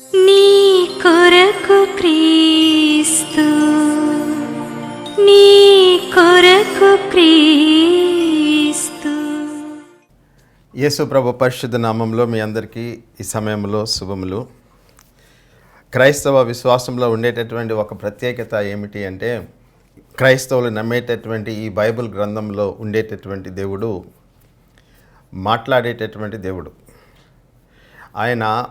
నీ కొరకు క్రీస్తు నీ కొరకు క్రీస్తు. యేసు ప్రభు పరిశుద్ధ నామంలో మీ అందరికీ ఈ సమయంలో శుభములు. క్రైస్తవ విశ్వాసంలో ఉండేటటువంటి ఒక ప్రత్యేకత ఏమిటి అంటే క్రైస్తవులు నమ్మేటటువంటి ఈ బైబిల్ గ్రంథంలో ఉండేటటువంటి దేవుడు మాట్లాడేటటువంటి దేవుడు. ఆయన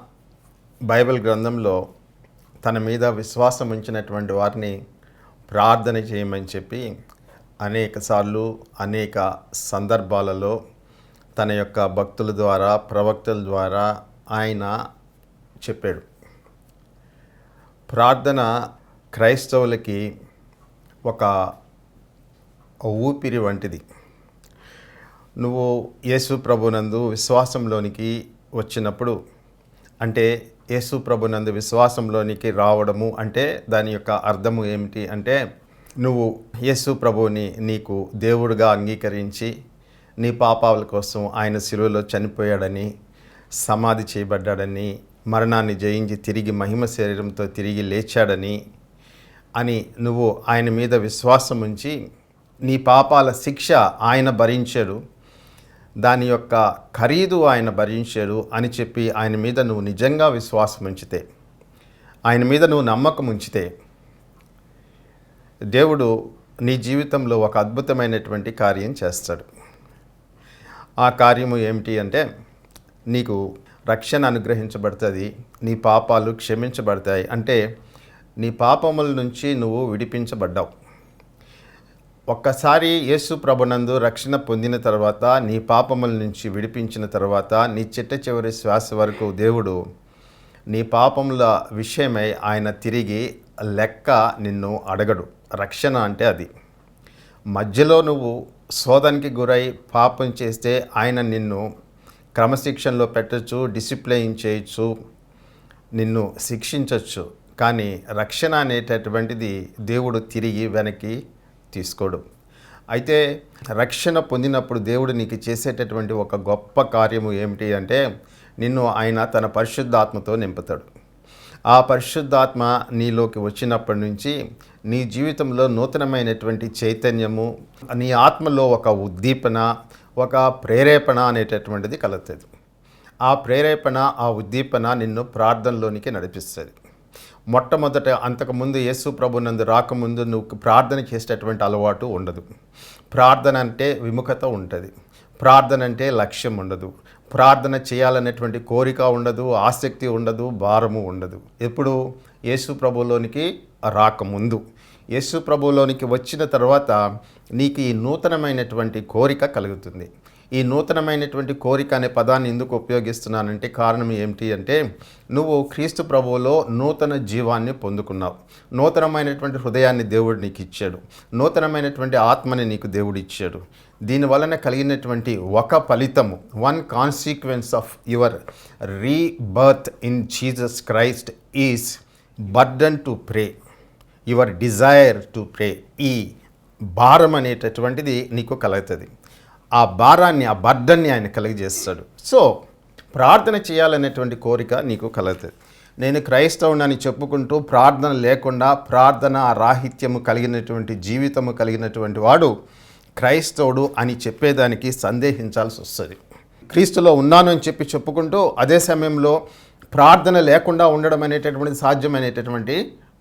బైబిల్ గ్రంథంలో తన మీద విశ్వాసం ఉంచినటువంటి వారిని ప్రార్థన చేయమని చెప్పి అనేక సార్లు అనేక సందర్భాలలో తన యొక్క భక్తుల ద్వారా ప్రవక్తల ద్వారా ఆయన చెప్పాడు. ప్రార్థన క్రైస్తవులకి ఒక ఊపిరి వంటిది. నువ్వు యేసు ప్రభునందు విశ్వాసంలోనికి వచ్చినప్పుడు అంటే యేసు ప్రభునందు విశ్వాసంలోనికి రావడము అంటే దాని యొక్క అర్థము ఏమిటి అంటే నువ్వు యేసు ప్రభువుని నీకు దేవుడుగా అంగీకరించి నీ పాపాల కోసం ఆయన శిలువలో చనిపోయాడని సమాధి చేయబడ్డాడని మరణాన్ని జయించి తిరిగి మహిమ శరీరంతో తిరిగి లేచాడని అని నువ్వు ఆయన మీద విశ్వాసం ఉంచి నీ పాపాల శిక్ష ఆయన భరించాడు. దాని యొక్క ఖరీదు ఆయన భరించాడు అని చెప్పి ఆయన మీద నువ్వు నిజంగా విశ్వాసం ఉంచితే ఆయన మీద నువ్వు నమ్మకం ఉంచితే దేవుడు నీ జీవితంలో ఒక అద్భుతమైనటువంటి కార్యం చేస్తాడు. ఆ కార్యము ఏమిటి అంటే నీకు రక్షణ అనుగ్రహించబడుతుంది నీ పాపాలు క్షమించబడతాయి. అంటే నీ పాపముల నుంచి నువ్వు విడిపించబడ్డావు. ఒక్కసారి యేసు ప్రభునందు రక్షణ పొందిన తర్వాత నీ పాపముల నుంచి విడిపించిన తర్వాత నీ చిట్ట చివరి శ్వాస వరకు దేవుడు నీ పాపముల విషయమై ఆయన తిరిగి లెక్క నిన్ను అడగడు. రక్షణ అంటే అది. మధ్యలో నువ్వు శోధనకి గురై పాపం చేస్తే ఆయన నిన్ను క్రమశిక్షణలో పెట్టచ్చు డిసిప్లైన్ చేయొచ్చు నిన్ను శిక్షించవచ్చు కానీ రక్షణ అనేటటువంటిది దేవుడు తిరిగి వెనక్కి తీసుకోడు. అయితే రక్షణ పొందినప్పుడు దేవుడు నీకు చేసేటటువంటి ఒక గొప్ప కార్యము ఏమిటి అంటే నిన్ను ఆయన తన పరిశుద్ధాత్మతో నింపుతాడు. ఆ పరిశుద్ధాత్మ నీలోకి వచ్చినప్పటి నుంచి నీ జీవితంలో నూతనమైనటువంటి చైతన్యము నీ ఆత్మలో ఒక ఉద్దీపన ఒక ప్రేరేపణ అనేటటువంటిది కలుగుతుంది. ఆ ప్రేరేపణ ఆ ఉద్దీపన నిన్ను ప్రార్థనలోనికి నడిపిస్తుంది. మొట్టమొదట అంతకుముందు యేసు ప్రభునందు రాకముందు నువ్వు ప్రార్థన చేసేటటువంటి అలవాటు ఉండదు. ప్రార్థన అంటే విముఖత ఉంటుంది. ప్రార్థన అంటే లక్ష్యం ఉండదు. ప్రార్థన చేయాలనేటువంటి కోరిక ఉండదు ఆసక్తి ఉండదు భారము ఉండదు. ఎప్పుడు? యేసు ప్రభులోనికి రాకముందు. యేసు ప్రభులోనికి వచ్చిన తర్వాత నీకు ఈ నూతనమైనటువంటి కోరిక కలుగుతుంది. ఈ నూతనమైనటువంటి కోరిక అనే పదాన్ని ఎందుకు ఉపయోగిస్తున్నానంటే కారణం ఏమిటి అంటే నువ్వు క్రీస్తు ప్రభువులో నూతన జీవాన్ని పొందుకున్నావు. నూతనమైనటువంటి హృదయాన్ని దేవుడు నీకు ఇచ్చాడు నూతనమైనటువంటి ఆత్మని నీకు దేవుడు ఇచ్చాడు దీని వలన కలిగినటువంటి ఒక ఫలితము one consequence of your rebirth in Jesus Christ is burden to pray your desire to pray ఈ భారం అనేటటువంటిది నీకు కలుగుతుంది. ఆ భారాన్ని ఆ బర్డన్ని ఆయన కలిగజేస్తాడు. సో ప్రార్థన చేయాలనేటువంటి కోరిక నీకు కలుగుతుంది నేను క్రైస్తవునని చెప్పుకుంటూ ప్రార్థన లేకుండా ప్రార్థన రాహిత్యము కలిగినటువంటి జీవితము కలిగినటువంటి వాడు క్రైస్తవుడు అని చెప్పేదానికి సందేహించాల్సి వస్తుంది. క్రీస్తులో ఉన్నాను అని చెప్పి చెప్పుకుంటూ అదే సమయంలో ప్రార్థన లేకుండా ఉండడం అనేటటువంటిది సాధ్యమైనటువంటి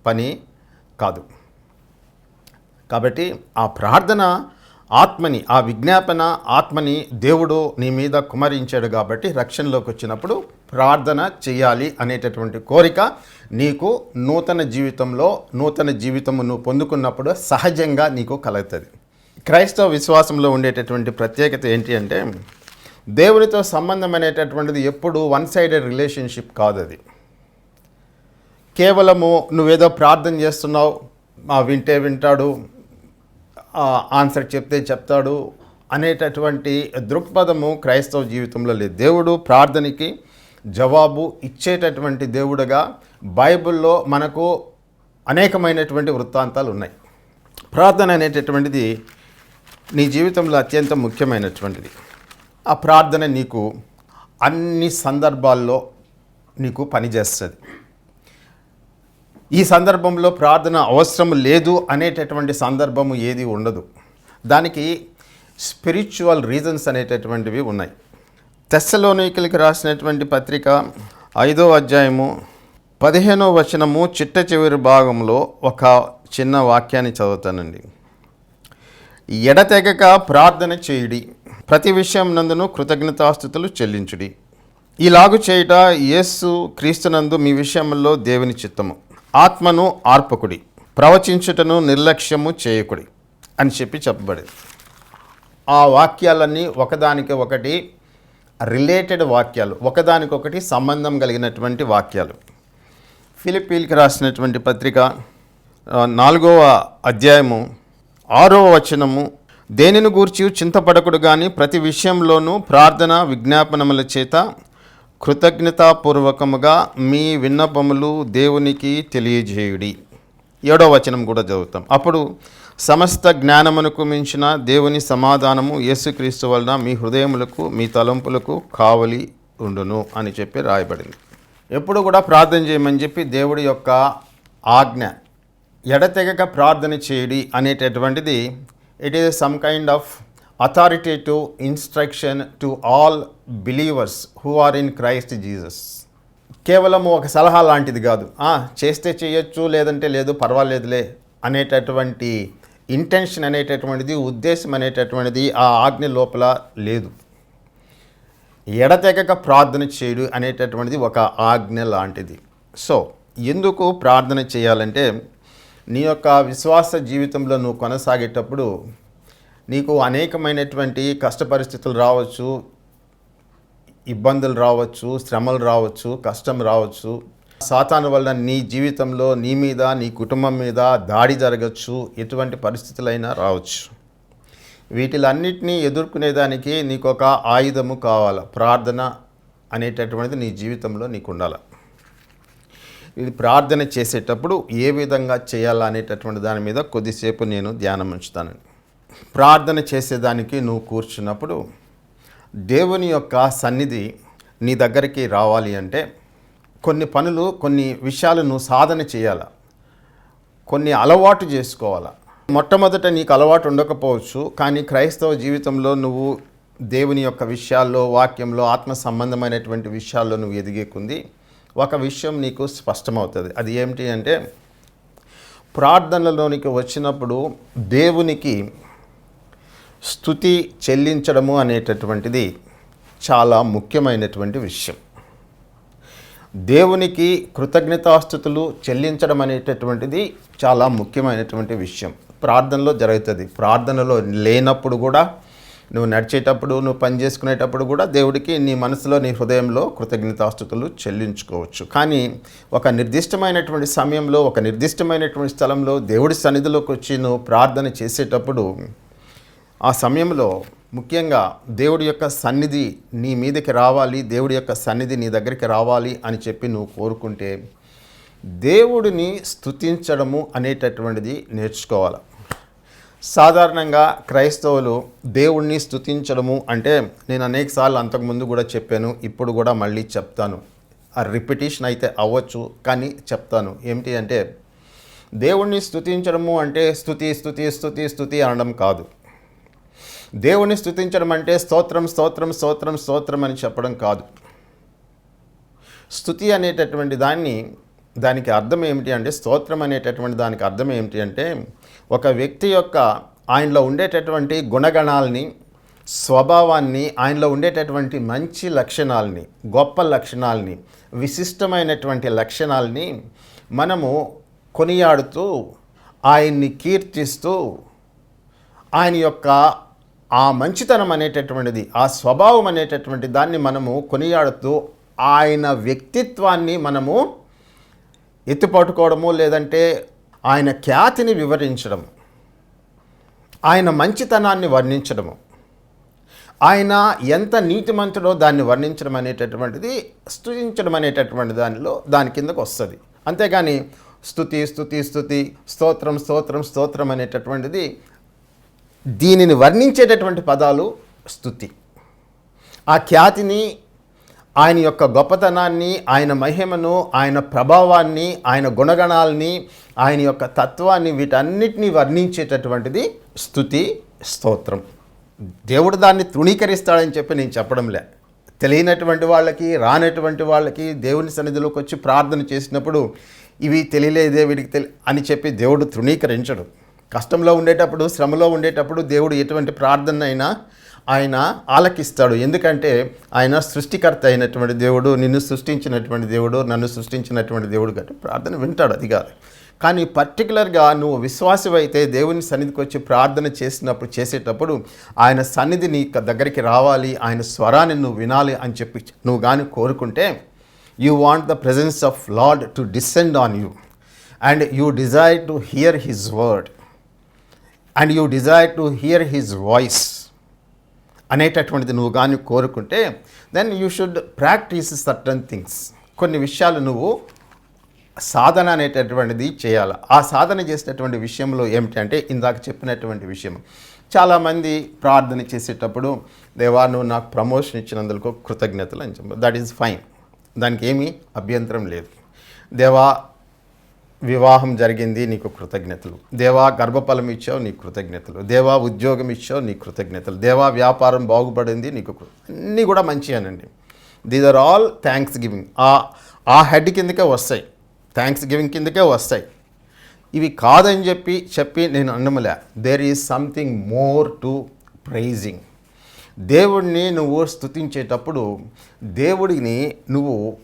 పని కాదు. కాబట్టి ఆ ప్రార్థన ఆత్మని ఆ విజ్ఞాపన ఆత్మని దేవుడు నీ మీద కుమరించాడు కాబట్టి రక్షణలోకి వచ్చినప్పుడు ప్రార్థన చేయాలి అనేటటువంటి కోరిక నీకు నూతన జీవితంలో నూతన జీవితము నువ్వు పొందుకున్నప్పుడు సహజంగా నీకు కలుగుతుంది. క్రైస్తవ విశ్వాసంలో ఉండేటటువంటి ప్రత్యేకత ఏంటి అంటే దేవునితో సంబంధం అనేటటువంటిది ఎప్పుడు వన్ సైడెడ్ రిలేషన్షిప్ కాదు అది. కేవలము నువ్వేదో ప్రార్థన చేస్తున్నావు ఆ వింటే వింటాడు ఆన్సర్ చెప్తే చెప్తాడు అనేటటువంటి దృక్పథము క్రైస్తవ జీవితంలో లేదు. దేవుడు ప్రార్థనకి జవాబు ఇచ్చేటటువంటి దేవుడుగా బైబిల్లో మనకు అనేకమైనటువంటి వృత్తాంతాలు ఉన్నాయి. ప్రార్థన అనేటటువంటిది నీ జీవితంలో అత్యంత ముఖ్యమైనటువంటిది. ఆ ప్రార్థన నీకు అన్ని సందర్భాల్లో నీకు పనిచేస్తుంది. ఈ సందర్భంలో ప్రార్థన అవసరం లేదు అనేటటువంటి సందర్భము ఏది ఉండదు. దానికి స్పిరిచువల్ రీజన్స్ అనేటటువంటివి ఉన్నాయి. తెస్సలోనికలకి రాసినటువంటి పత్రిక ఐదో అధ్యాయము పదిహేనో వచనము చిట్ట చివరి భాగంలో ఒక చిన్న వాక్యాన్ని చదువుతానండి. ఎడతెగక ప్రార్థన చేయుడి ప్రతి విషయం నందును కృతజ్ఞతాస్థుతులు చెల్లించుడి. ఇలాగు చేయుట యేసు క్రీస్తునందు మీ విషయంలో దేవుని చిత్తము. ఆత్మను ఆర్పకుడి ప్రవచించుటను నిర్లక్ష్యము చేయకుడి అని చెప్పి చెప్పబడింది. ఆ వాక్యాలన్నీ ఒకదానికి ఒకటి రిలేటెడ్ వాక్యాలు ఒకదానికొకటి సంబంధం కలిగినటువంటి వాక్యాలు. ఫిలిపీన్కి రాసినటువంటి పత్రిక నాలుగవ అధ్యాయము ఆరవ వచనము దేనిని గూర్చి చింతపడకుడు కానీ ప్రతి విషయంలోనూ ప్రార్థన విజ్ఞాపనముల చేత కృతజ్ఞతాపూర్వకముగా మీ విన్నపములు దేవునికి తెలియజేయుడి. ఏడో వచనం కూడా చదువుతాం. అప్పుడు సమస్త జ్ఞానమునకు మించిన దేవుని సమాధానము యేసుక్రీస్తు వలన మీ హృదయములకు మీ తలంపులకు కావలి ఉండును అని చెప్పి రాయబడింది. ఎప్పుడు కూడా ప్రార్థన చేయమని చెప్పి దేవుడి యొక్క ఆజ్ఞ ఎడతెగక ప్రార్థన చేయడి అనేటటువంటిది it is some kind of authoritative instruction to all believers who are in Christ Jesus కేవలం ఒక సలహా లాంటిది కాదు. చేస్తే చేయొచ్చు లేదంటే లేదు పర్వాలేదులే అనేటటువంటి ఇంటెన్షన్ అనేటటువంటిది ఉద్దేశం అనేటటువంటిది ఆ ఆజ్ఞ లోపల లేదు. ఎడతెగక ప్రార్థన చేయడు అనేటటువంటిది ఒక ఆజ్ఞ లాంటిది. సో ఎందుకు ప్రార్థన చేయాలంటే నీ యొక్క విశ్వాస జీవితంలో నువ్వు కొనసాగేటప్పుడు నీకు అనేకమైనటువంటి కష్ట పరిస్థితులు రావచ్చు ఇబ్బందులు రావచ్చు శ్రమలు రావచ్చు కష్టం రావచ్చు. సాతాను వల్ల నీ జీవితంలో నీ మీద నీ కుటుంబం మీద దాడి జరగచ్చు ఎటువంటి పరిస్థితులైనా రావచ్చు. వీటిలన్నిటినీ ఎదుర్కొనేదానికి నీకు ఒక ఆయుధము కావాలి ప్రార్థన అనేటటువంటిది నీ జీవితంలో నీకు ఉండాలి ఇది ప్రార్థన చేసేటప్పుడు ఏ విధంగా చేయాలా అనేటటువంటి దాని మీద కొద్దిసేపు నేను ధ్యానం ఉంచుతాను. ప్రార్థన చేసేదానికి నువ్వు కూర్చున్నప్పుడు దేవుని యొక్క సన్నిధి నీ దగ్గరికి రావాలి అంటే కొన్ని పనులు కొన్ని విషయాలు నువ్వు సాధన చేయాలా? కొన్ని అలవాటు చేసుకోవాలా? మొట్టమొదట నీకు అలవాటు ఉండకపోవచ్చు కానీ క్రైస్తవ జీవితంలో నువ్వు దేవుని యొక్క విషయాల్లో వాక్యంలో ఆత్మ సంబంధమైనటువంటి విషయాల్లో నువ్వు ఎదిగేకుంది ఒక విషయం నీకు స్పష్టమవుతుంది. అది ఏమిటి అంటే ప్రార్థనలోనికి వచ్చినప్పుడు దేవునికి స్థుతి చెల్లించడము అనేటటువంటిది చాలా ముఖ్యమైనటువంటి విషయం. దేవునికి కృతజ్ఞతాస్థుతులు చెల్లించడం అనేటటువంటిది చాలా ముఖ్యమైనటువంటి విషయం. ప్రార్థనలో జరుగుతుంది. ప్రార్థనలో లేనప్పుడు కూడా నువ్వు నడిచేటప్పుడు నువ్వు పని చేసుకునేటప్పుడు కూడా దేవుడికి నీ మనసులో నీ హృదయంలో కృతజ్ఞతాస్థుతులు చెల్లించుకోవచ్చు. కానీ ఒక నిర్దిష్టమైనటువంటి సమయంలో ఒక నిర్దిష్టమైనటువంటి స్థలంలో దేవుడి సన్నిధిలోకి వచ్చి నువ్వు ప్రార్థన చేసేటప్పుడు ఆ సమయంలో ముఖ్యంగా దేవుడి యొక్క సన్నిధి నీ మీదకి రావాలి దేవుడి యొక్క సన్నిధి నీ దగ్గరికి రావాలి అని చెప్పి నువ్వు కోరుకుంటే దేవుడిని స్థుతించడము అనేటటువంటిది నేర్చుకోవాలి. సాధారణంగా క్రైస్తవులు దేవుణ్ణి స్థుతించడము అంటే నేను అనేకసార్లు అంతకుముందు కూడా చెప్పాను ఇప్పుడు కూడా మళ్ళీ చెప్తాను. ఆ రిపిటేషన్ అయితే అవ్వచ్చు కానీ చెప్తాను. ఏమిటి అంటే దేవుణ్ణి స్థుతించడము అంటే స్థుతి స్థుతి స్థుతి స్థుతి అనడం కాదు. దేవుని స్థుతించడం అంటే స్తోత్రం స్తోత్రం స్తోత్రం స్తోత్రం అని చెప్పడం కాదు. స్థుతి అనేటటువంటి దాన్ని దానికి అర్థం ఏమిటి అంటే స్తోత్రం అనేటటువంటి దానికి అర్థం ఏమిటి అంటే ఒక వ్యక్తి యొక్క ఆయనలో ఉండేటటువంటి గుణగణాలని స్వభావాన్ని ఆయనలో ఉండేటటువంటి మంచి లక్షణాలని గొప్ప లక్షణాలని విశిష్టమైనటువంటి లక్షణాలని మనము కొనియాడుతూ ఆయన్ని కీర్తిస్తూ ఆయన యొక్క ఆ మంచితనం అనేటటువంటిది ఆ స్వభావం అనేటటువంటి దాన్ని మనము కొనియాడుతూ ఆయన వ్యక్తిత్వాన్ని మనము ఎత్తుపట్టుకోవడము లేదంటే ఆయన ఖ్యాతిని వివరించడము ఆయన మంచితనాన్ని వర్ణించడము ఆయన ఎంత నీతిమంతుడో దాన్ని వర్ణించడం అనేటటువంటిది స్తుతించడం అనేటటువంటి దానిలో దాని కిందకు వస్తుంది. అంతేగాని స్థుతి స్తుతి స్తుతి స్తోత్రం స్తోత్రం స్తోత్రం అనేటటువంటిది దీనిని వర్ణించేటటువంటి పదాలు స్థుతి ఆ ఖ్యాతిని ఆయన యొక్క గొప్పతనాన్ని ఆయన మహిమను ఆయన ప్రభావాన్ని ఆయన గుణగణాలని ఆయన యొక్క తత్వాన్ని వీటన్నిటినీ వర్ణించేటటువంటిది స్థుతి స్తోత్రం. దేవుడు దాన్ని తృణీకరిస్తాడని చెప్పి నేను చెప్పడంలే. తెలియనటువంటి వాళ్ళకి రానటువంటి వాళ్ళకి దేవుని సన్నిధిలోకి వచ్చి ప్రార్థన చేసినప్పుడు ఇవి తెలియలేదే వీడికి తెలి అని చెప్పి దేవుడు తృణీకరించడు. కష్టంలో ఉండేటప్పుడు శ్రమలో ఉండేటప్పుడు దేవుడు ఎటువంటి ప్రార్థన అయినా ఆయన ఆలకిస్తాడు. ఎందుకంటే ఆయన సృష్టికర్త అయినటువంటి దేవుడు నిన్ను సృష్టించినటువంటి దేవుడు నన్ను సృష్టించినటువంటి దేవుడు కాబట్టి ప్రార్థన వింటాడు అది కాదు కానీ పర్టికులర్గా నువ్వు విశ్వాసమైతే దేవుని సన్నిధికి వచ్చి ప్రార్థన చేసినప్పుడు చేసేటప్పుడు ఆయన సన్నిధి నీ దగ్గరికి రావాలి ఆయన స్వరాన్ని నువ్వు వినాలి అని చెప్పి నువ్వు కానీ కోరుకుంటే you want the presence of Lord to descend on you and you desire to hear his word and you desire to hear his voice అనేటటువంటిది నువ్వు కానీ కోరుకుంటే then you should practice certain things కొన్ని విషయాలు నువ్వు సాధన అనేటటువంటిది చేయాలి. ఆ సాధన చేసేటటువంటి విషయంలో ఏమిటంటే ఇందాక చెప్పినటువంటి విషయం. చాలామంది ప్రార్థన చేసేటప్పుడు దేవా నువ్వు నాకు ప్రమోషన్ ఇచ్చినందుకు కృతజ్ఞతలు అని చెప్పి దట్ ఈజ్ ఫైన్ దానికి ఏమీ అభ్యంతరం లేదు. దేవా వివాహం జరిగింది నీకు కృతజ్ఞతలు. దేవా గర్భఫలం ఇచ్చావు నీకు కృతజ్ఞతలు. దేవా ఉద్యోగం ఇచ్చావు నీకు కృతజ్ఞతలు. దేవా వ్యాపారం బాగుపడింది నీకు అన్నీ కూడా మంచి అనండి. These are all thanks giving ah ah head కిందకే వస్తాయి. థ్యాంక్స్ గివింగ్ కిందకే వస్తాయి. ఇవి కాదని చెప్పి చెప్పి నేను అనమలే. There is something more to praising దేవుడిని నువ్వు స్తుతించేటప్పుడు దేవుడిని నువ్వు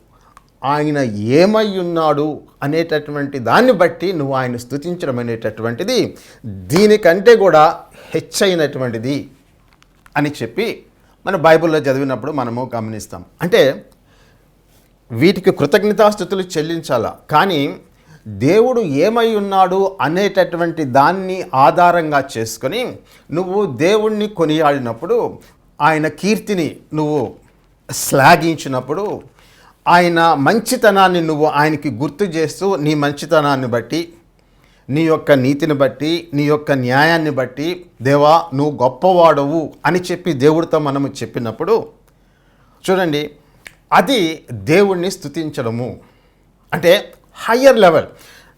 ఆయన ఏమై ఉన్నాడు అనేటటువంటి దాన్ని బట్టి నువ్వు ఆయన స్తుతించడం అనేటటువంటిది దీనికంటే కూడా హెచ్చైనటువంటిది అని చెప్పి మన బైబిల్లో చదివినప్పుడు మనము గమనిస్తాం. అంటే వీటికి కృతజ్ఞతాస్థుతులు చెల్లించాలా? కానీ దేవుడు ఏమై ఉన్నాడు అనేటటువంటి దాన్ని ఆధారంగా చేసుకొని నువ్వు దేవుణ్ణి కొనియాడినప్పుడు ఆయన కీర్తిని నువ్వు శ్లాఘించినప్పుడు ఆయన మంచితనాన్ని నువ్వు ఆయనకి గుర్తు చేస్తూ నీ మంచితనాన్ని బట్టి నీ యొక్క నీతిని బట్టి నీ యొక్క న్యాయాన్ని బట్టి దేవా నువ్వు గొప్పవాడవు అని చెప్పి దేవుడితో మనము చెప్పినప్పుడు చూడండి అది దేవుణ్ణి స్తుతించడము. అంటే హయ్యర్ లెవెల్.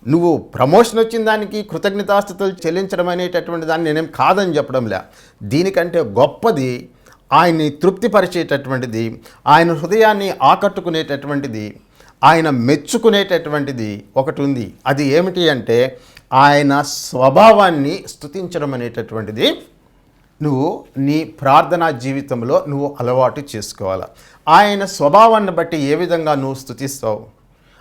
నువ్వు ప్రమోషన్ వచ్చిన దానికి కృతజ్ఞతాస్థుతులు చెల్లించడం అనేటటువంటి దాన్ని నేనేం కాదని చెప్పడం లే దీనికంటే గొప్పది ఆయన్ని తృప్తిపరిచేటటువంటిది ఆయన హృదయాన్ని ఆకట్టుకునేటటువంటిది ఆయన మెచ్చుకునేటటువంటిది ఒకటి ఉంది. అది ఏమిటి అంటే ఆయన స్వభావాన్ని స్థుతించడం అనేటటువంటిది నువ్వు నీ ప్రార్థనా జీవితంలో నువ్వు అలవాటు చేసుకోవాలి. ఆయన స్వభావాన్ని బట్టి ఏ విధంగా నువ్వు స్థుతిస్తావు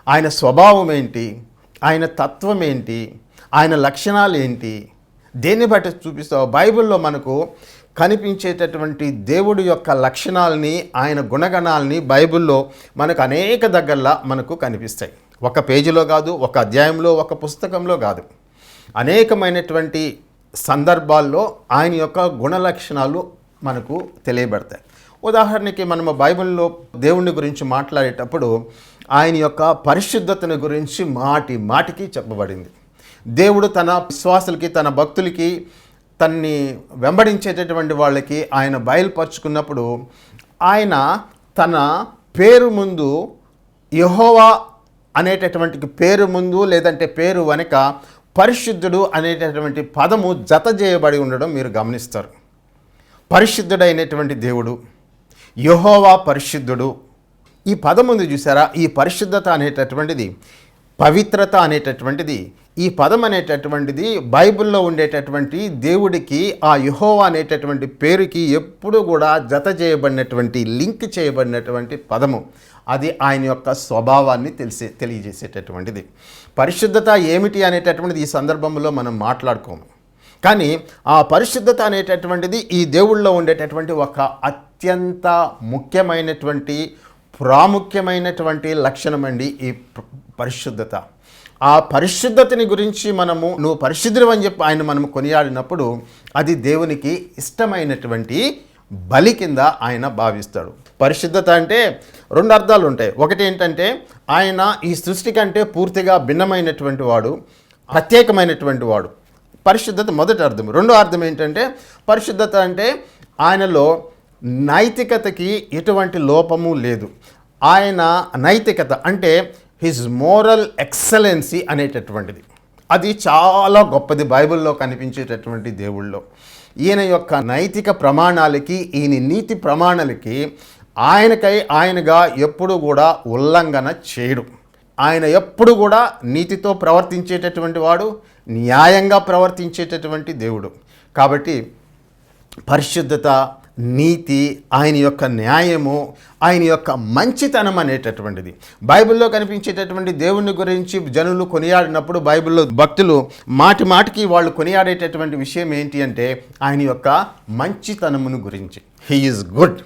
ఆయన స్వభావం ఏంటి? ఆయన తత్వం ఏంటి? ఆయన లక్షణాలు ఏంటి? దేన్ని బట్టి చూపిస్తావు? బైబిల్లో మనకు కనిపించేటటువంటి దేవుడి యొక్క లక్షణాలని ఆయన గుణగణాలని బైబిల్లో మనకు అనేక దగ్గరలా మనకు కనిపిస్తాయి. ఒక పేజీలో కాదు ఒక అధ్యాయంలో ఒక పుస్తకంలో కాదు. అనేకమైనటువంటి సందర్భాల్లో ఆయన యొక్క గుణ లక్షణాలు మనకు తెలియబడతాయి. ఉదాహరణకి మనము బైబిల్లో దేవుని గురించి మాట్లాడేటప్పుడు ఆయన యొక్క పరిశుద్ధతను గురించి మాటి మాటికి చెప్పబడింది. దేవుడు తన విశ్వాసులకి తన భక్తులకి తన్ని వెంబడించేటటువంటి వాళ్ళకి ఆయన బయలుపరుచుకున్నప్పుడు ఆయన తన పేరు ముందు యహోవా అనేటటువంటి పేరు ముందు లేదంటే పేరు వెనక పరిశుద్ధుడు అనేటటువంటి పదము జత చేయబడి ఉండడం మీరు గమనిస్తారు. పరిశుద్ధుడైనటువంటి దేవుడు యహోవా పరిశుద్ధుడు. ఈ పదం ఉంది చూసారా? ఈ పరిశుద్ధత అనేటటువంటిది పవిత్రత అనేటటువంటిది ఈ పదం అనేటటువంటిది బైబిల్లో ఉండేటటువంటి దేవుడికి ఆ యుహోవా అనేటటువంటి పేరుకి ఎప్పుడు కూడా జత చేయబడినటువంటి లింక్ చేయబడినటువంటి పదము. అది ఆయన యొక్క స్వభావాన్ని తెలిసే తెలియజేసేటటువంటిది. పరిశుద్ధత ఏమిటి అనేటటువంటిది ఈ సందర్భంలో మనం మాట్లాడుకోము. కానీ ఆ పరిశుద్ధత అనేటటువంటిది ఈ దేవుళ్ళలో ఉండేటటువంటి ఒక అత్యంత ముఖ్యమైనటువంటి ప్రాముఖ్యమైనటువంటి లక్షణం అండి ఈ పరిశుద్ధత. ఆ పరిశుద్ధతని గురించి మనము నువ్వు పరిశుద్ధుడు అని చెప్పి ఆయన మనము కొనియాడినప్పుడు అది దేవునికి ఇష్టమైనటువంటి బలి కింద ఆయన భావిస్తాడు. పరిశుద్ధత అంటే రెండు అర్థాలు ఉంటాయి. ఒకటి ఏంటంటే ఆయన ఈ సృష్టి కంటే పూర్తిగా భిన్నమైనటువంటి వాడు ప్రత్యేకమైనటువంటి వాడు. పరిశుద్ధత మొదటి అర్థం. రెండో అర్థం ఏంటంటే పరిశుద్ధత అంటే ఆయనలో నైతికతకి ఎటువంటి లోపము లేదు. ఆయన నైతికత అంటే హిజ్ మోరల్ ఎక్సలెన్సీ అనేటటువంటిది. అది చాలా గొప్పది బైబిల్లో కనిపించేటటువంటి దేవుళ్ళు ఈయన యొక్క నైతిక ప్రమాణాలకి ఈయన నీతి ప్రమాణాలకి ఆయనకై ఆయనగా ఎప్పుడు కూడా ఉల్లంఘన చేయడు. ఆయన ఎప్పుడు కూడా నీతితో ప్రవర్తించేటటువంటి వాడు న్యాయంగా ప్రవర్తించేటటువంటి దేవుడు. కాబట్టి పరిశుద్ధత నీతి ఆయన యొక్క న్యాయము ఆయన యొక్క మంచితనం అనేటటువంటిది. బైబిల్లో కనిపించేటటువంటి దేవుని గురించి జనులు కొనియాడినప్పుడు బైబిల్లో భక్తులు మాటి మాటికి వాళ్ళు కొనియాడేటటువంటి విషయం ఏంటి అంటే ఆయన యొక్క మంచితనమును గురించి. హీ ఈజ్ గుడ్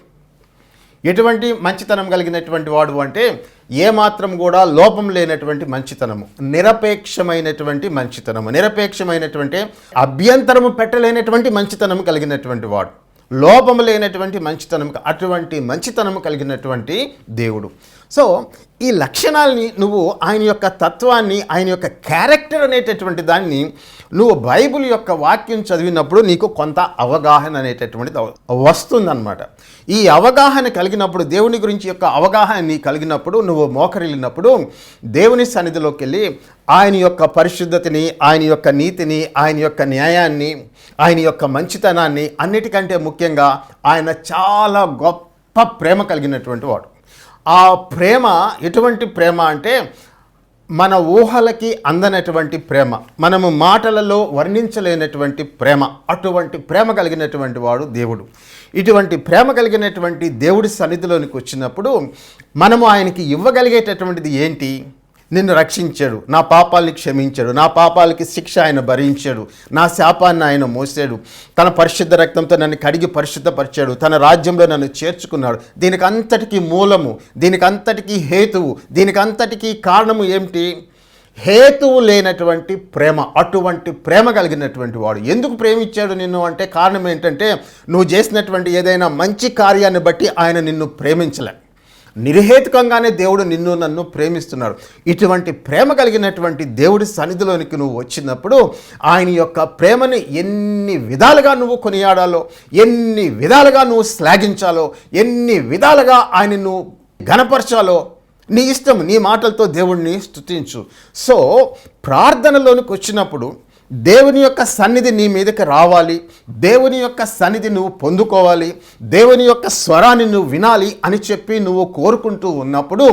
ఎటువంటి మంచితనం కలిగినటువంటి వాడు అంటే ఏమాత్రం కూడా లోపం లేనటువంటి మంచితనము నిరపేక్షమైనటువంటి మంచితనము. నిరపేక్షమైనటువంటి అభ్యంతరము పెట్టలేనటువంటి మంచితనము కలిగినటువంటి వాడు. లోపము లేనటువంటి మంచితనం అటువంటి మంచితనము కలిగినటువంటి దేవుడు. సో ఈ లక్షణాలని నువ్వు ఆయన యొక్క తత్వాన్ని ఆయన యొక్క క్యారెక్టర్ అనేటటువంటి దాన్ని నువ్వు బైబిల్ యొక్క వాక్యం చదివినప్పుడు నీకు కొంత అవగాహన అనేటటువంటిది వస్తుందన్నమాట. ఈ అవగాహన కలిగినప్పుడు దేవుని గురించి యొక్క అవగాహన నీ కలిగినప్పుడు నువ్వు మోకరిల్లినప్పుడు దేవుని సన్నిధిలోకి వెళ్ళి ఆయన యొక్క పరిశుద్ధతని ఆయన యొక్క నీతిని ఆయన యొక్క న్యాయాన్ని ఆయన యొక్క మంచితనాన్ని అన్నిటికంటే ముఖ్యంగా ఆయన చాలా గొప్ప ప్రేమ కలిగినటువంటి వాడు. ఆ ప్రేమ ఎటువంటి ప్రేమ అంటే మన ఊహలకి అందనటువంటి ప్రేమ మనము మాటలలో వర్ణించలేనటువంటి ప్రేమ అటువంటి ప్రేమ కలిగినటువంటి వాడు దేవుడు. ఇటువంటి ప్రేమ కలిగినటువంటి దేవుడి సన్నిధిలోనికి వచ్చినప్పుడు మనము ఆయనకి ఇవ్వగలిగేటటువంటిది ఏంటి? నిన్ను రక్షించాడు. నా పాపాలకి క్షమించాడు. నా పాపాలకి శిక్ష ఆయన భరించాడు. నా శాపాన్ని ఆయన మోసాడు. తన పరిశుద్ధ రక్తంతో నన్ను కడిగి పరిశుద్ధపరిచాడు. తన రాజ్యంలో నన్ను చేర్చుకున్నాడు. దీనికి అంతటికీ మూలము దీనికి అంతటికీ హేతువు దీనికి అంతటికీ కారణము ఏమిటి? హేతువు లేనటువంటి ప్రేమ అటువంటి ప్రేమ కలిగినటువంటి వాడు. ఎందుకు ప్రేమించాడు నిన్ను అంటే కారణం ఏంటంటే నువ్వు చేసినటువంటి ఏదైనా మంచి కార్యాన్ని బట్టి ఆయన నిన్ను ప్రేమించలే. నిర్హేతుకంగానే దేవుడు నిన్ను నన్ను ప్రేమిస్తున్నాడు. ఇటువంటి ప్రేమ కలిగినటువంటి దేవుడి సన్నిధిలోనికి నువ్వు వచ్చినప్పుడు ఆయన యొక్క ప్రేమని ఎన్ని విధాలుగా నువ్వు కొనియాడాలో ఎన్ని విధాలుగా నువ్వు శ్లాఘించాలో ఎన్ని విధాలుగా ఆయన నువ్వు ఘనపరచాలో నీ ఇష్టం నీ మాటలతో దేవుణ్ణి స్తుతించు. సో ప్రార్థనలోనికి వచ్చినప్పుడు దేవుని యొక్క సన్నిధి నీ మీదకి రావాలి. దేవుని యొక్క సన్నిధి నువ్వు పొందుకోవాలి. దేవుని యొక్క స్వరాన్ని నువ్వు వినాలి అని చెప్పి నువ్వు కోరుకుంటూ ఉన్నప్పుడు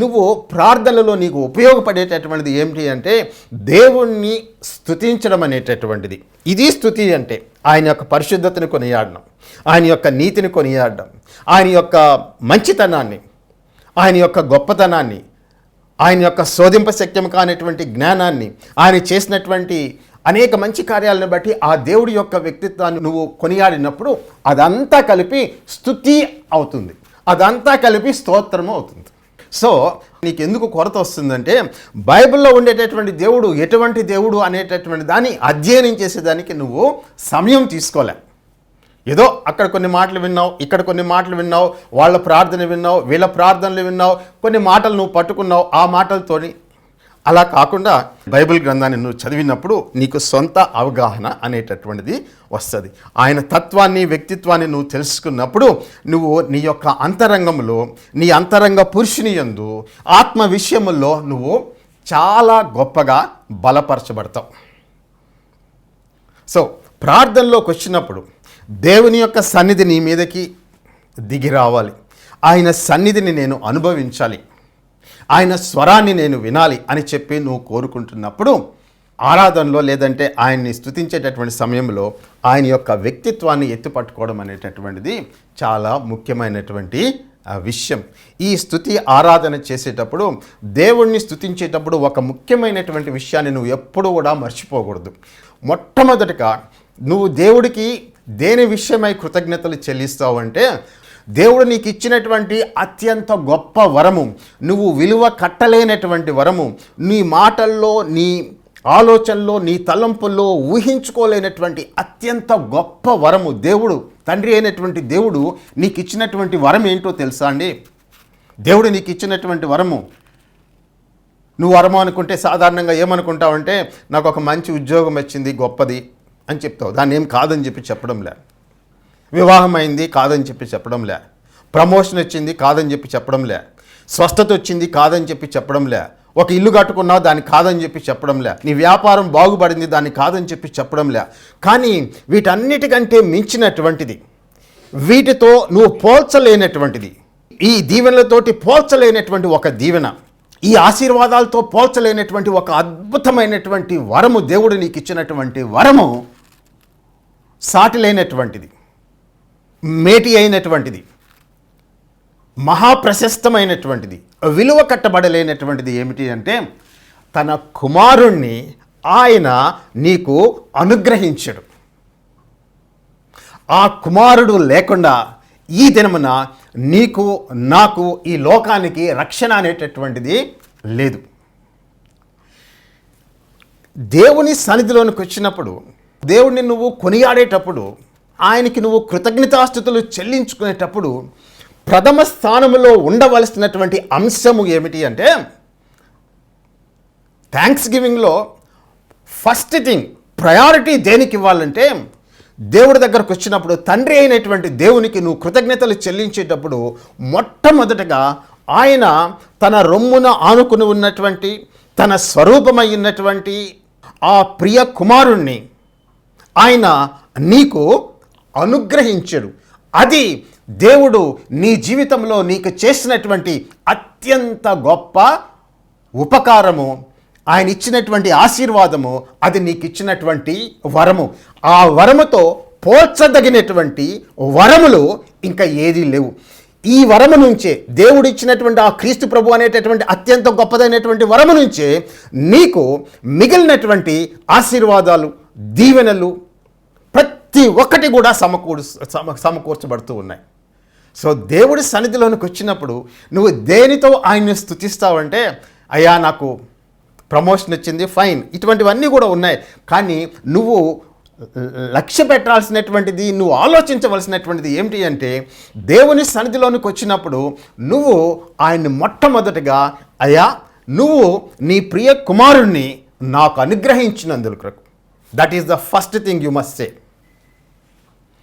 నువ్వు ప్రార్థనలో నీకు ఉపయోగపడేటటువంటిది ఏమిటి అంటే దేవుణ్ణి స్థుతించడం అనేటటువంటిది. ఇది స్థుతి అంటే ఆయన యొక్క పరిశుద్ధతను కొనియాడడం ఆయన యొక్క నీతిని కొనియాడడం ఆయన యొక్క మంచితనాన్ని ఆయన యొక్క గొప్పతనాన్ని ఆయన యొక్క శోధింప శక్యం కానటువంటి జ్ఞానాన్ని ఆయన చేసినటువంటి అనేక మంచి కార్యాలను బట్టి ఆ దేవుడి యొక్క వ్యక్తిత్వాన్ని నువ్వు కొనియాడినప్పుడు అదంతా కలిపి స్థుతి అవుతుంది. అదంతా కలిపి స్తోత్రము అవుతుంది. సో నీకు ఎందుకు కొరత వస్తుందంటే బైబిల్లో ఉండేటటువంటి దేవుడు ఎటువంటి దేవుడు అనేటటువంటి దాన్ని అధ్యయనం చేసేదానికి నువ్వు సమయం తీసుకోలే. ఏదో అక్కడ కొన్ని మాటలు విన్నావు ఇక్కడ కొన్ని మాటలు విన్నావు వాళ్ళ ప్రార్థన విన్నావు వీళ్ళ ప్రార్థనలు విన్నావు కొన్ని మాటలు నువ్వు పట్టుకున్నావు ఆ మాటలతోని అలా కాకుండా బైబిల్ గ్రంథాన్ని నువ్వు చదివినప్పుడు నీకు సొంత అవగాహన అనేటటువంటిది వస్తుంది. ఆయన తత్వాన్ని వ్యక్తిత్వాన్ని నువ్వు తెలుసుకున్నప్పుడు నువ్వు నీ యొక్క అంతరంగంలో నీ అంతరంగ పురుషుని యందు ఆత్మ విషయముల్లో నువ్వు చాలా గొప్పగా బలపరచబడతావు. సో ప్రార్థనలోకి వచ్చినప్పుడు దేవుని యొక్క సన్నిధి నీ మీదకి దిగి రావాలి. ఆయన సన్నిధిని నేను అనుభవించాలి. ఆయన స్వరాన్ని నేను వినాలి అని చెప్పి నువ్వు కోరుకుంటున్నప్పుడు ఆరాధనలో లేదంటే ఆయన్ని స్థుతించేటటువంటి సమయంలో ఆయన యొక్క వ్యక్తిత్వాన్ని ఎత్తుపట్టుకోవడం అనేటటువంటిది చాలా ముఖ్యమైనటువంటి విషయం. ఈ స్థుతి ఆరాధన చేసేటప్పుడు దేవుణ్ణి స్థుతించేటప్పుడు ఒక ముఖ్యమైనటువంటి విషయాన్ని నువ్వు ఎప్పుడు కూడా మర్చిపోకూడదు. మొట్టమొదటిగా నువ్వు దేవుడికి దేని విషయమై కృతజ్ఞతలు చెల్లిస్తావు అంటే దేవుడు నీకు ఇచ్చినటువంటి అత్యంత గొప్ప వరము నువ్వు విలువ కట్టలేనటువంటి వరము నీ మాటల్లో నీ ఆలోచనలో నీ తలంపుల్లో ఊహించుకోలేనటువంటి అత్యంత గొప్ప వరము దేవుడు తండ్రి అయినటువంటి దేవుడు నీకు ఇచ్చినటువంటి వరం ఏంటో తెలుసా అండి? దేవుడు నీకు ఇచ్చినటువంటి వరము. నువ్వు వరము అనుకుంటే సాధారణంగా ఏమనుకుంటావంటే నాకు ఒక మంచి ఉద్యోగం వచ్చింది గొప్పది అని చెప్తావు. దాన్ని ఏం కాదని చెప్పి చెప్పడం లేదు వివాహం అయింది కాదని చెప్పి చెప్పడం లే. ప్రమోషన్ వచ్చింది కాదని చెప్పి చెప్పడం లే. స్వస్థత వచ్చింది కాదని చెప్పి చెప్పడంలే ఒక ఇల్లు కట్టుకున్నావు దాన్ని కాదని చెప్పి చెప్పడంలే నీ వ్యాపారం బాగుపడింది దాన్ని కాదని చెప్పి చెప్పడంలే కానీ వీటన్నిటికంటే మించినటువంటిది వీటితో నువ్వు పోల్చలేనటువంటిది ఈ దీవెనలతోటి పోల్చలేనటువంటి ఒక దీవెన ఈ ఆశీర్వాదాలతో పోల్చలేనటువంటి ఒక అద్భుతమైనటువంటి వరము దేవుడు నీకు ఇచ్చినటువంటి వరము సాటి లేనటువంటిది మేటి అయినటువంటిది మహాప్రశస్తమైనటువంటిది విలువ కట్టబడలేనటువంటిది ఏమిటి అంటే తన కుమారుణ్ణి ఆయన నీకు అనుగ్రహించడు. ఆ కుమారుడు లేకుండా ఈ దినమున నీకు నాకు ఈ లోకానికి రక్షణ అనేటటువంటిది లేదు. దేవుని సన్నిధిలోనికి వచ్చినప్పుడు దేవుడిని నువ్వు కొనియాడేటప్పుడు ఆయనకి నువ్వు కృతజ్ఞతాస్థుతులు చెల్లించుకునేటప్పుడు ప్రథమ స్థానంలో ఉండవలసినటువంటి అంశము ఏమిటి అంటే థ్యాంక్స్ గివింగ్లో ఫస్ట్ థింగ్ ప్రయారిటీ దేనికి ఇవ్వాలంటే దేవుడి దగ్గరకు వచ్చినప్పుడు తండ్రి అయినటువంటి దేవునికి నువ్వు కృతజ్ఞతలు చెల్లించేటప్పుడు మొట్టమొదటగా ఆయన తన రొమ్మున ఆనుకుని ఉన్నటువంటి తన స్వరూపమై ఉన్నటువంటి ఆ ప్రియ కుమారుణ్ణి ఆయన నీకు అనుగ్రహించడు. అది దేవుడు నీ జీవితంలో నీకు చేసినటువంటి అత్యంత గొప్ప ఉపకారము. ఆయన ఇచ్చినటువంటి ఆశీర్వాదము అది నీకు ఇచ్చినటువంటి వరము. ఆ వరముతో పోల్చదగినటువంటి వరములు ఇంకా ఏదీ లేవు. ఈ వరము నుంచే దేవుడు ఇచ్చినటువంటి ఆ క్రీస్తు ప్రభు అనేటటువంటి అత్యంత గొప్పదైనటువంటి వరము నుంచే నీకు మిగిలినటువంటి ఆశీర్వాదాలు దీవెనలు ప్రతి ఒక్కటి కూడా సమకూడు సమ సమకూర్చబడుతూ ఉన్నాయి. సో దేవుడి సన్నిధిలోనికి వచ్చినప్పుడు నువ్వు దేనితో ఆయన్ని స్థుతిస్తావంటే అయ్యా నాకు ప్రమోషన్ వచ్చింది ఫైన్. ఇటువంటివన్నీ కూడా ఉన్నాయి. కానీ నువ్వు లక్ష్య పెట్టాల్సినటువంటిది నువ్వు ఆలోచించవలసినటువంటిది ఏమిటి అంటే దేవుని సన్నిధిలోనికి వచ్చినప్పుడు నువ్వు ఆయన్ని మొట్టమొదటిగా అయ్యా నువ్వు నీ ప్రియ కుమారుణ్ణి నాకు అనుగ్రహించినందుకు. That is the first thing you must say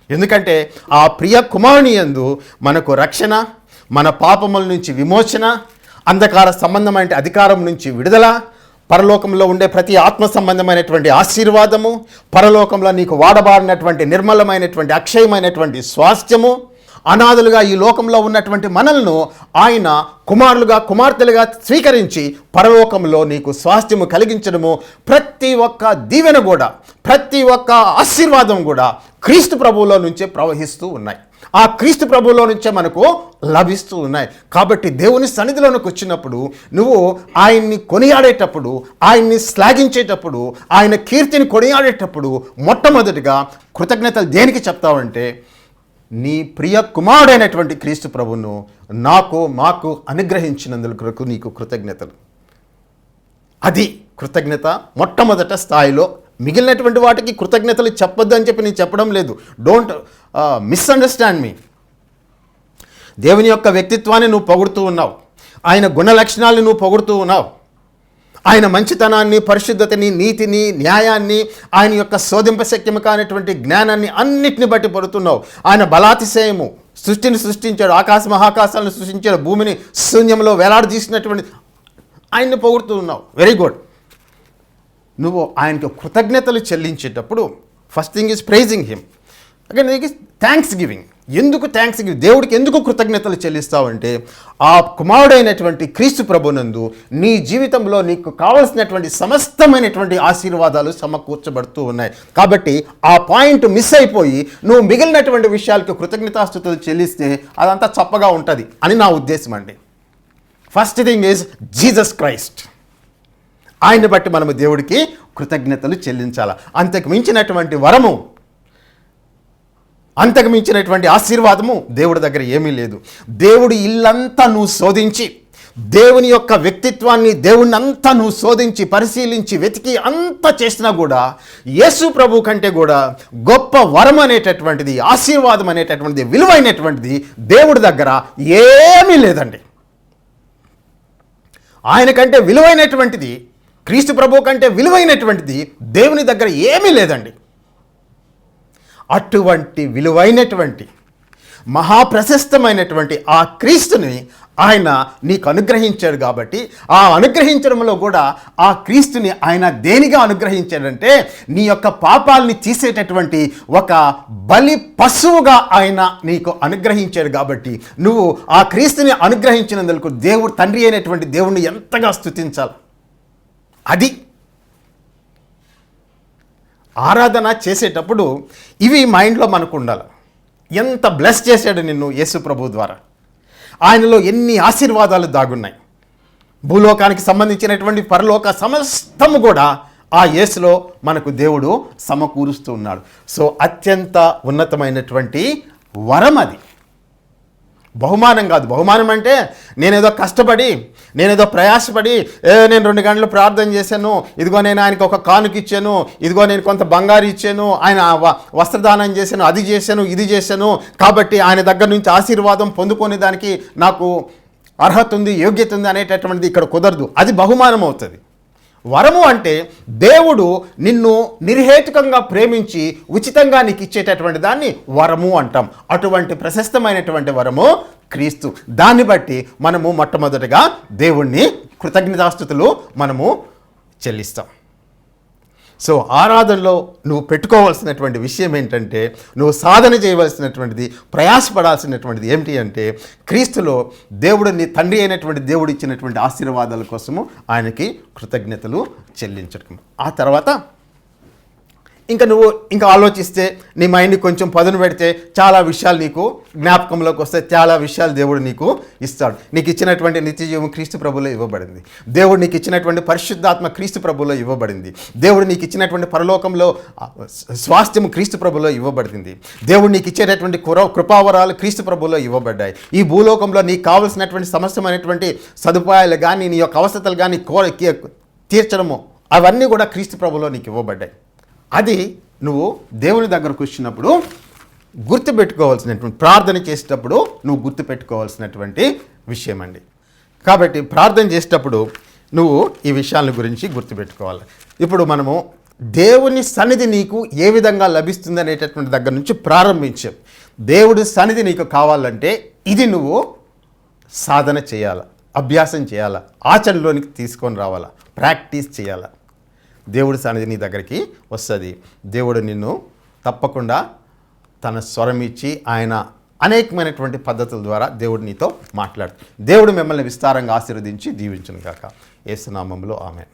ఎందుకంటే ఆ ప్రియ కుమారుని యందు మనకు రక్షణ మన పాపముల నుంచి విమోచన అంధకార సంబంధమైన అధికారం నుంచి విడుదల పరలోకంలో ఉండే ప్రతి ఆత్మ సంబంధమైనటువంటి ఆశీర్వాదము పరలోకంలో నీకు వాడబారినటువంటి నిర్మలమైనటువంటి అక్షయమైనటువంటి స్వాస్థ్యము అనాథులుగా ఈ లోకంలో ఉన్నటువంటి మనల్ను ఆయన కుమారులుగా కుమార్తెలుగా స్వీకరించి పరలోకంలో నీకు స్వాస్థ్యము కలిగించడము. ప్రతి ఒక్క దీవెన కూడా ప్రతి ఒక్క ఆశీర్వాదం కూడా క్రీస్తు ప్రభువులో నుంచే ప్రవహిస్తూ ఉన్నాయి. ఆ క్రీస్తు ప్రభువులో నుంచే మనకు లభిస్తూ ఉన్నాయి. కాబట్టి దేవుని సన్నిధిలోనికి వచ్చినప్పుడు నువ్వు ఆయన్ని కొనియాడేటప్పుడు ఆయన్ని శ్లాఘించేటప్పుడు ఆయన కీర్తిని కొనియాడేటప్పుడు మొట్టమొదటిగా కృతజ్ఞతలు దేనికి చెప్తావంటే నీ ప్రియ కుమారుడైనటువంటి క్రీస్తు ప్రభువును నాకు మాకు అనుగ్రహించినందుకు నీకు కృతజ్ఞతలు. అది కృతజ్ఞత మొట్టమొదట స్థాయిలో మిగిలినటువంటి వాటికి కృతజ్ఞతలు చెప్పొద్దు అని చెప్పి నేను చెప్పడం లేదు. డోంట్ మిస్అండర్స్టాండ్ మీ దేవుని యొక్క వ్యక్తిత్వాన్ని నువ్వు పొగుడుతూ ఉన్నావు. ఆయన గుణ లక్షణాలను నువ్వు పొగుడుతూ ఉన్నావు. ఆయన మంచితనాన్ని పరిశుద్ధతని నీతిని న్యాయాన్ని ఆయన యొక్క శోధింపశక్యము కానటువంటి జ్ఞానాన్ని అన్నిటిని బట్టి పడుతున్నావు. ఆయన బలాతిశయము సృష్టిని సృష్టించాడు ఆకాశ మహాకాశాలను సృష్టించాడు భూమిని శూన్యంలో వేలాడదీసినటువంటి ఆయన్ని పొగుడుతూ ఉన్నావు వెరీ గుడ్ నువ్వు ఆయనకు కృతజ్ఞతలు చెల్లించేటప్పుడు first thing is praising him again thanks giving ఎందుకు థ్యాంక్స్ దేవుడికి ఎందుకు కృతజ్ఞతలు చెల్లిస్తావంటే ఆ కుమారుడైనటువంటి క్రీస్తు ప్రభునందు నీ జీవితంలో నీకు కావలసినటువంటి సమస్తమైనటువంటి ఆశీర్వాదాలు సమకూర్చబడుతూ ఉన్నాయి. కాబట్టి ఆ పాయింట్ మిస్ అయిపోయి నువ్వు మిగిలినటువంటి విషయాలకు కృతజ్ఞతాస్థుతులు చెల్లిస్తే అదంతా చప్పగా ఉంటుంది అని నా ఉద్దేశం అండి. First thing is Jesus Christ ఆయన్ని బట్టి మనము దేవుడికి కృతజ్ఞతలు చెల్లించాలి? అంతకు మించినటువంటి వరము అంతకు మించినటువంటి ఆశీర్వాదము దేవుడి దగ్గర ఏమీ లేదు. దేవుడి ఇల్లంతా నువ్వు శోధించి దేవుని యొక్క వ్యక్తిత్వాన్ని దేవుని అంతా నువ్వు శోధించి పరిశీలించి వెతికి అంతా చేసినా కూడా యేసు ప్రభు కంటే కూడా గొప్ప వరం అనేటటువంటిది ఆశీర్వాదం అనేటటువంటిది విలువైనటువంటిది దేవుడి దగ్గర ఏమీ లేదండి. ఆయన కంటే విలువైనటువంటిది క్రీస్తు ప్రభు కంటే విలువైనటువంటిది దేవుని దగ్గర ఏమీ లేదండి. అటువంటి విలువైనటువంటి మహాప్రశస్తమైనటువంటి ఆ క్రీస్తుని ఆయన నీకు అనుగ్రహించాడు కాబట్టి ఆ అనుగ్రహించడంలో కూడా ఆ క్రీస్తుని ఆయన దేనిగా అనుగ్రహించాడంటే నీ యొక్క పాపాలని తీసేటటువంటి ఒక బలి పశువుగా ఆయన నీకు అనుగ్రహించాడు కాబట్టి నువ్వు ఆ క్రీస్తుని అనుగ్రహించినందుకు దేవుడు తండ్రి అయినటువంటి దేవుణ్ణి ఎంతగా స్తుతించాలి? అది ఆరాధన చేసేటప్పుడు ఇవి మైండ్లో మనకు ఉండాలి. ఎంత బ్లెస్ చేశాడు నిన్ను యేసు ప్రభు ద్వారా. ఆయనలో ఎన్ని ఆశీర్వాదాలు దాగున్నాయి. భూలోకానికి సంబంధించినటువంటి పరలోక సమస్తము కూడా ఆ యేసులో మనకు దేవుడు సమకూరుస్తూ ఉన్నాడు. సో అత్యంత ఉన్నతమైనటువంటి వరం అది. బహుమానం కాదు. బహుమానం అంటే నేనేదో కష్టపడి నేనేదో ప్రయాసపడి ఏ నేను రెండు గంటలు ప్రార్థన చేశాను ఇదిగో నేను ఆయనకు ఒక కానుక ఇచ్చాను ఇదిగో నేను కొంత బంగారు ఇచ్చాను ఆయన వస్త్రదానం చేశాను అది చేశాను ఇది చేశాను కాబట్టి ఆయన దగ్గర నుంచి ఆశీర్వాదం పొందుకునే దానికి నాకు అర్హత ఉంది యోగ్యత ఉంది అనేటటువంటిది ఇక్కడ కుదరదు. అది బహుమానం అవుతుంది. వరము అంటే దేవుడు నిన్ను నిర్హేతుకంగా ప్రేమించి ఉచితంగా నీకు ఇచ్చేటటువంటి దాన్ని వరము అంటాం. అటువంటి ప్రశస్తమైనటువంటి వరము క్రీస్తు. దాన్ని బట్టి మనము మొట్టమొదటిగా దేవుణ్ణి కృతజ్ఞతాస్థుతులు మనము చెల్లిస్తాం. సో ఆరాధనలో నువ్వు పెట్టుకోవాల్సినటువంటి విషయం ఏంటంటే నువ్వు సాధన చేయవలసినటువంటిది ప్రయాసపడాల్సినటువంటిది ఏమిటి అంటే క్రీస్తులో దేవుడు నీ తండ్రి అయినటువంటి దేవుడు ఇచ్చినటువంటి ఆశీర్వాదాల కోసము ఆయనకి కృతజ్ఞతలు చెల్లించడం ఆ తర్వాత ఇంకా నువ్వు ఇంకా ఆలోచిస్తే నీ మైండ్ కొంచెం పదును పెడితే చాలా విషయాలు నీకు జ్ఞాపకంలోకి వస్తే చాలా విషయాలు దేవుడు నీకు ఇస్తాడు. నీకు ఇచ్చినటువంటి నిత్య జీవం క్రీస్తు ప్రభులో ఇవ్వబడింది. దేవుడు నీకు ఇచ్చినటువంటి పరిశుద్ధాత్మ క్రీస్తు ప్రభులో ఇవ్వబడింది. దేవుడు నీకు ఇచ్చినటువంటి పరలోకంలో స్వాస్థ్యం క్రీస్తు ప్రభులో ఇవ్వబడింది. దేవుడు నీకు ఇచ్చేటటువంటి కుర కృపావరాలు క్రీస్తు ప్రభులో ఇవ్వబడ్డాయి. ఈ భూలోకంలో నీకు కావలసినటువంటి సమస్తమైనటువంటి సదుపాయాలు కానీ నీ యొక్క అవసరతలు కానీ కోర తీర్చడము అవన్నీ కూడా క్రీస్తు ప్రభులో నీకు ఇవ్వబడ్డాయి. అది నువ్వు దేవుని దగ్గరకు వచ్చినప్పుడు గుర్తుపెట్టుకోవాల్సినటువంటి ప్రార్థన చేసేటప్పుడు నువ్వు గుర్తుపెట్టుకోవాల్సినటువంటి విషయం అండి కాబట్టి ప్రార్థన చేసేటప్పుడు నువ్వు ఈ విషయాల గురించి గుర్తుపెట్టుకోవాలి. ఇప్పుడు మనము దేవుని సన్నిధి నీకు ఏ విధంగా లభిస్తుంది అనేటటువంటి దగ్గర నుంచి ప్రారంభించాం. దేవుడి సన్నిధి నీకు కావాలంటే ఇది నువ్వు సాధన చేయాలి అభ్యాసం చేయాలా ఆచరణలోనికి తీసుకొని రావాలా ప్రాక్టీస్ చేయాలా. దేవుడి సన్నిధి నీ దగ్గరికి వస్తుంది. దేవుడు నిన్ను తప్పకుండా తన స్వరం ఇచ్చి ఆయన అనేకమైనటువంటి పద్ధతుల ద్వారా దేవుడు నీతో మాట్లాడు. దేవుడు మిమ్మల్ని విస్తారంగా ఆశీర్వదించి దీవించను కాక ఏసునామంలో ఆమె